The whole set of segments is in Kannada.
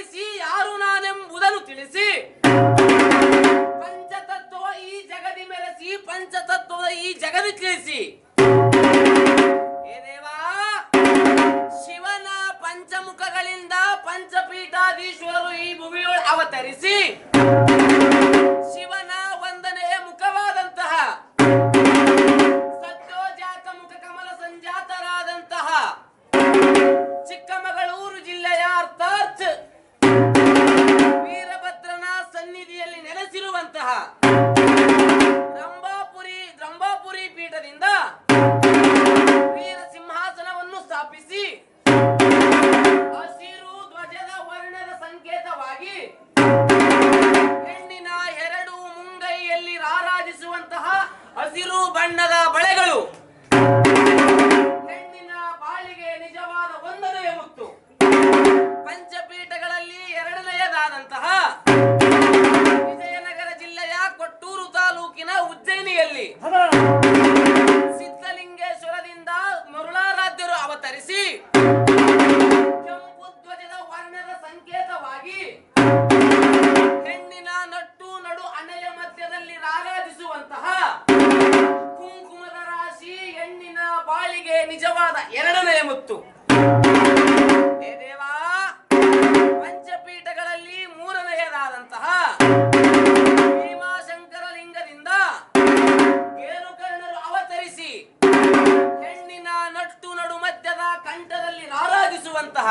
ದಮನಗೊಳಿಸಿ ಯಾರು ನಾನೆಂಬುದನ್ನು ತಿಳಿಸಿ. ಪಂಚತತ್ವ ಈ ಜಗದಿ ಮೆರೆಸಿ ಪಂಚತತ್ವದ ಈ ಜಗದಿ ತಿಳಿಸಿ. ರಂಭಾಪುರಿ ವೀರ ಸಿಂಹಾಸನವನ್ನು ಸ್ಥಾಪಿಸಿ ಹಸಿರು ಧ್ವಜದ ವರ್ಣದ ಸಂಕೇತವಾಗಿ ಹೆಣ್ಣಿನ ಎರಡು ಮುಂಗೈಯಲ್ಲಿ ರಾರಾಜಿಸುವಂತಹ ಹಸಿರು ಬಣ್ಣದ ಬಳೆಗಳು ಹೆಣ್ಣಿನ ಬಾಳಿಗೆ ನಿಜವಾದ ಒಂದನೆಯ ಮುತ್ತು. ಪಂಚಪೀಠಗಳಲ್ಲಿ ಎರಡನೆಯದಾದಂತಹ ವಿಜಯನಗರ ಜಿಲ್ಲೆಯ ಕೊಟ್ಟೂರು ತಾಲೂಕಿನ ಉಜ್ಜಯಿನಿಯಲ್ಲಿ. ನಿಜವಾದ ಎರಡನೆಯ ಮುತ್ತು. ದೇವಾ, ಪಂಚಪೀಠಗಳಲ್ಲಿ ಮೂರನೆಯದಾದಂತಹ ಭೀಮಾಶಂಕರ ಲಿಂಗದಿಂದ ಕೇರುಕರ್ಣರು ಅವತರಿಸಿ ಹೆಣ್ಣಿನ ನಟ್ಟು ನಡು ಮಧ್ಯದ ಕಂಠದಲ್ಲಿ ರಾರಾಜಿಸುವಂತಹ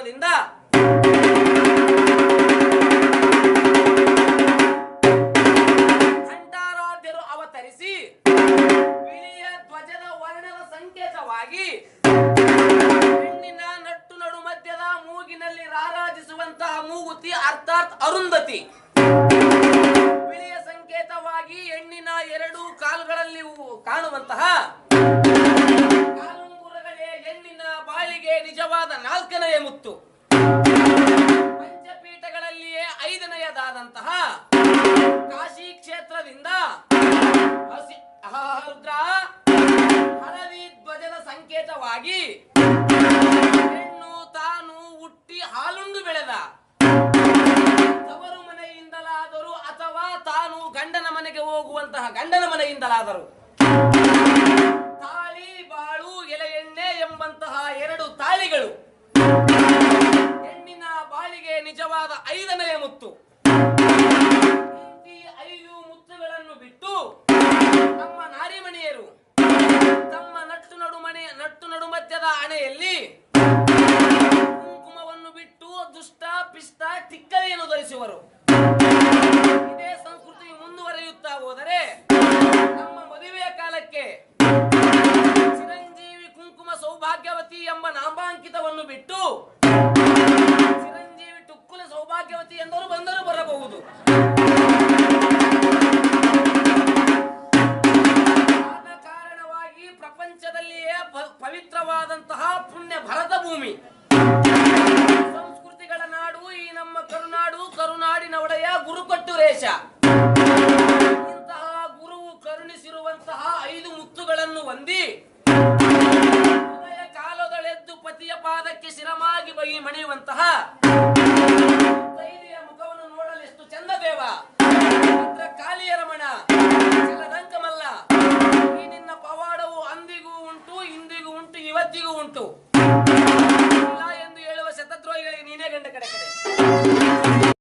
ಮಲ್ಲಿಕಾರ್ಜುನದಿಂದ ಘಂಟಾರಾಧ್ಯರು ಅವತರಿಸಿ ಬಿಳಿಯ ಧ್ವಜದ ವರ್ಣದ ಸಂಕೇತವಾಗಿ ಹೆಣ್ಣಿನ ನಟ್ಟು ನಡು ಮಧ್ಯದ ಮೂಗಿನಲ್ಲಿ ರಾರಾಜಿಸುವಂತಹ ಮೂಗುತಿ ಅರ್ಥಾತ್ ಅರುಂಧತಿ. ಬಿಳಿಯ ಸಂಕೇತವಾಗಿ ಹೆಣ್ಣಿನ ಎರಡು ಕಾಲುಗಳಲ್ಲಿ ಕಾಣುವಂತಹ ನಿಜವಾದ ನಾಲ್ಕನೆಯ ಮುತ್ತು. ಪಂಚಪೀಠಗಳಲ್ಲಿಯೇ ಐದನೆಯದಾದಂತಹ ಕಾಶಿ ಕ್ಷೇತ್ರದಿಂದ ಹಳದಿ ಧ್ವಜದ ಸಂಕೇತವಾಗಿ ಹೆಣ್ಣು ತಾನು ಹುಟ್ಟಿ ಹಾಲುಂಡು ಬೆಳೆದ. ತವರು ಮನೆಯಿಂದಲಾದರೂ ಅಥವಾ ತಾನು ಗಂಡನ ಮನೆಗೆ ಹೋಗುವಂತಹ ಗಂಡನ ಮನೆಯಿಂದಲಾದರೂ. ಹೇಳು ನಾಮಾಂಕಿತವನ್ನು ಬಿಟ್ಟು ಚಿರಂಜೀವಿ ಟುಕ್ಕುಲ ಸೌಭಾಗ್ಯವತಿ ಎಂದರು ಬಂದರೂ ಬರಬಹುದು. ಕಾರಣವಾಗಿ ಪ್ರಪಂಚದಲ್ಲಿಯೇ ಪವಿತ್ರವಾದಂತಹ ಪುಣ್ಯ ಭರತ ಭೂಮಿ. ಸಂಸ್ಕೃತಿಗಳ ನಾಡು ಈ ನಮ್ಮ ಕರುನಾಡು ಕರುನಾಡಿನ ಒಡೆಯ ಗುರುಕಟ್ಟು ರೇಷ. ಇಂತಹ ಗುರುವು ಕರುಣಿಸಿರುವಂತಹ ಐದು ಮುತ್ತುಗಳನ್ನು ಹೊಂದಿ ಮನಸ್ಸಿಗೆ ಸ್ಥಿರಮಾಗಿ ಬಗೆ ಮಣಿಯುವಂತಹ ಕೈಲಿಯ ಮುಖವನ್ನು ನೋಡಲೆಷ್ಟು ಚಂದದೇವ ಕಾಲಿಯ ರಮಣ ಚಲದಂಕಮಲ್ಲ. ಈ ನಿನ್ನ ಪವಾಡವು ಅಂದಿಗೂ ಉಂಟು, ಇಂದಿಗೂ ಉಂಟು, ಇವತ್ತಿಗೂ ಉಂಟು. ಅಲ್ಲ ಎಂದು ಹೇಳುವ ಶತದ್ರೋಹಿಗಳಿಗೆ ನೀನೇ ಗಂಡ ಕಡೆ